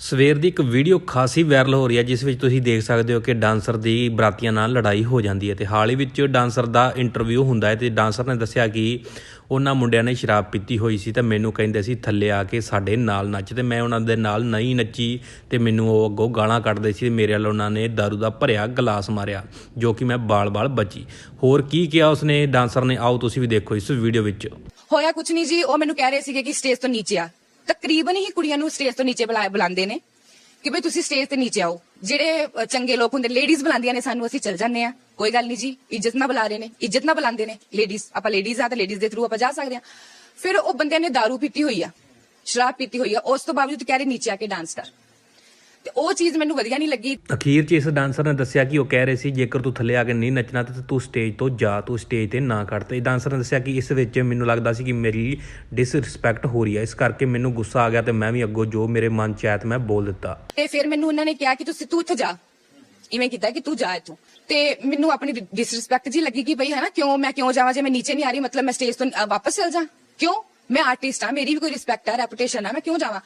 ਸਵੇਰ ਦੀ ਇੱਕ ਵੀਡੀਓ ਖਾਸੀ ਵਾਇਰਲ ਹੋ ਰਹੀ ਹੈ, ਜਿਸ ਵਿੱਚ ਤੁਸੀਂ ਦੇਖ ਸਕਦੇ ਹੋ ਕਿ ਡਾਂਸਰ ਦੀ ਬਰਾਤੀਆਂ ਨਾਲ ਲੜਾਈ ਹੋ ਜਾਂਦੀ ਹੈ ਤੇ ਹਾਲ ਹੀ ਵਿੱਚ ਡਾਂਸਰ ਦਾ ਇੰਟਰਵਿਊ ਹੁੰਦਾ ਹੈ ਤੇ ਡਾਂਸਰ ਨੇ ਦੱਸਿਆ ਕਿ ਉਹਨਾਂ ਮੁੰਡਿਆਂ ਨੇ ਸ਼ਰਾਬ ਪੀਤੀ ਹੋਈ ਸੀ ਤੇ ਮੈਨੂੰ ਕਹਿੰਦੇ ਸੀ, ਥੱਲੇ ਆ ਕੇ ਸਾਡੇ ਨਾਲ ਨੱਚ। ਤੇ ਮੈਂ ਉਹਨਾਂ ਦੇ ਨਾਲ ਨਹੀਂ ਨੱਚੀ ਤੇ ਮੈਨੂੰ ਉਹ ਅੱਗੋਂ ਗਾਲਾਂ ਕੱਢਦੇ ਸੀ ਮੇਰੇ ਵੱਲ ਉਹਨਾਂ ਨੇ दारू ਦਾ ਭਰਿਆ ਗਲਾਸ ਮਾਰਿਆ, ਜੋ ਕਿ ਮੈਂ ਬਾਲ-ਬਾਲ ਬਚੀ ਹੋਰ ਕੀ ਕਿਹਾ ਉਸਨੇ? ਡਾਂਸਰ ਨੇ, ਆਓ ਤੁਸੀਂ ਵੀ ਦੇਖੋ ਇਸ ਵੀਡੀਓ ਵਿੱਚ। ਹੋਇਆ ਕੁਛ ਨਹੀਂ ਜੀ, ਉਹ ਮੈਨੂੰ ਕਹਿ ਰਹੇ ਸੀਗੇ ਕਿ ਸਟੇਜ ਤੋਂ ਨੀਚੇ ਆ। ਤਕਰੀਬਨ ਹੀ ਕੁੜੀਆਂ ਨੂੰ ਸਟੇਜ ਤੋਂ ਨੀਚੇ ਬੁਲਾ ਬੁਲਾਉਂਦੇ ਨੇ ਕਿ ਭਈ ਤੁਸੀਂ ਸਟੇਜ ਤੇ ਨੀਚੇ ਆਓ। ਜਿਹੜੇ ਚੰਗੇ ਲੋਕ ਹੁੰਦੇ ਲੇਡੀਜ਼ ਬੁਲਾਉਂਦੀਆਂ ਨੇ ਸਾਨੂੰ, ਅਸੀਂ ਚੱਲ ਜਾਂਦੇ ਆ ਕੋਈ ਗੱਲ ਨਹੀਂ ਜੀ, ਇੱਜ਼ਤ ਨਾਲ ਬੁਲਾ ਰਹੇ ਨੇ, ਇੱਜ਼ਤ ਨਾਲ ਬੁਲਾਉਂਦੇ ਨੇ। ਲੇਡੀਜ਼ ਆਪਾਂ ਲੇਡੀਜ਼ ਆ ਤਾਂ ਲੇਡੀਜ਼ ਦੇ ਥਰੂ ਆਪਾਂ ਜਾ ਸਕਦੇ ਆ ਫਿਰ ਉਹ ਬੰਦਿਆਂ ਨੇ दारू ਪੀਤੀ ਹੋਈ ਆ, ਸ਼ਰਾਬ ਪੀਤੀ ਹੋਈ ਆ, ਉਸ ਤੋਂ ਬਾਵਜੂਦ ਕਹਿ ਰਹੇ, ਨੀਚੇ ਆ ਕੇ ਡਾਂਸ ਕਰ। ਤੇ ਉਹ ਚੀਜ਼ ਮੈਨੂੰ ਵਧੀਆ ਨਹੀਂ ਲੱਗੀ। ਅਖੀਰ 'ਚ ਇਸ ਡਾਂਸਰ ਨੇ ਦੱਸਿਆ ਕਿ ਉਹ ਕਹਿ ਰਹੇ ਸੀ ਜੇਕਰ ਤੂੰ ਥੱਲੇ ਆ ਕੇ ਨਹੀਂ ਨੱਚਣਾ ਤਾਂ ਤੂੰ ਸਟੇਜ ਤੋਂ ਜਾ ਤੂੰ ਸਟੇਜ ਤੇ ਨਾ ਕੱਢ ਤੇ ਡਾਂਸਰ ਨੇ ਦੱਸਿਆ ਕਿ ਇਸ ਵਿੱਚ ਮੈਨੂੰ ਲੱਗਦਾ ਸੀ ਕਿ ਮੇਰੀ ਡਿਸਰਿਸਪੈਕਟ ਹੋ ਰਹੀ ਹੈ ਇਸ ਕਰਕੇ ਮੈਨੂੰ ਗੁੱਸਾ ਆ ਗਿਆ ਤੇ ਮੈਂ ਵੀ ਅੱਗੋਂ ਜੋ ਮੇਰੇ ਮਨ 'ਚ ਆਇਆ ਤੇ ਮੈਂ ਬੋਲ ਦਿੱਤਾ। ਤੇ ਫਿਰ ਮੈਨੂੰ ਉਹਨਾਂ ਨੇ ਕਿਹਾ ਕਿ ਤੁਸੀਂ ਤੂੰ ਇੱਥੇ ਜਾ। ਇਵੇਂ ਕੀਤਾ ਕਿ ਤੂੰ ਜਾ ਇੱਥੋਂ। ਤੇ ਮੈਨੂੰ ਆਪਣੀ ਡਿਸਰਿਸਪੈਕਟ ਜੀ ਲੱਗੀ ਕਿ ਭਈ ਹੈ ਨਾ ਕਿਉਂ ਮੈਂ ਕਿਉਂ ਜਾਵਾਂ? ਜੇ ਮੈਂ ਨੀਚੇ ਨਹੀਂ ਆ ਰਹੀ ਮਤਲਬ ਮੈਂ ਸਟੇਜ ਤੋਂ ਅ, ਵਾਪਸ ਚਲ ਜਾ। ਕਿਉਂ? ਮੈਂ ਆਰਟਿਸਟ ਆ ਮੇਰੀ ਵੀ ਕੋਈ ਰਿਸਪੈਕਟ ਆ ਰੈਪੂਟੇਸ਼ਨ ਆ ਮੈਂ ਕਿਉਂ ਜਾਵਾਂ?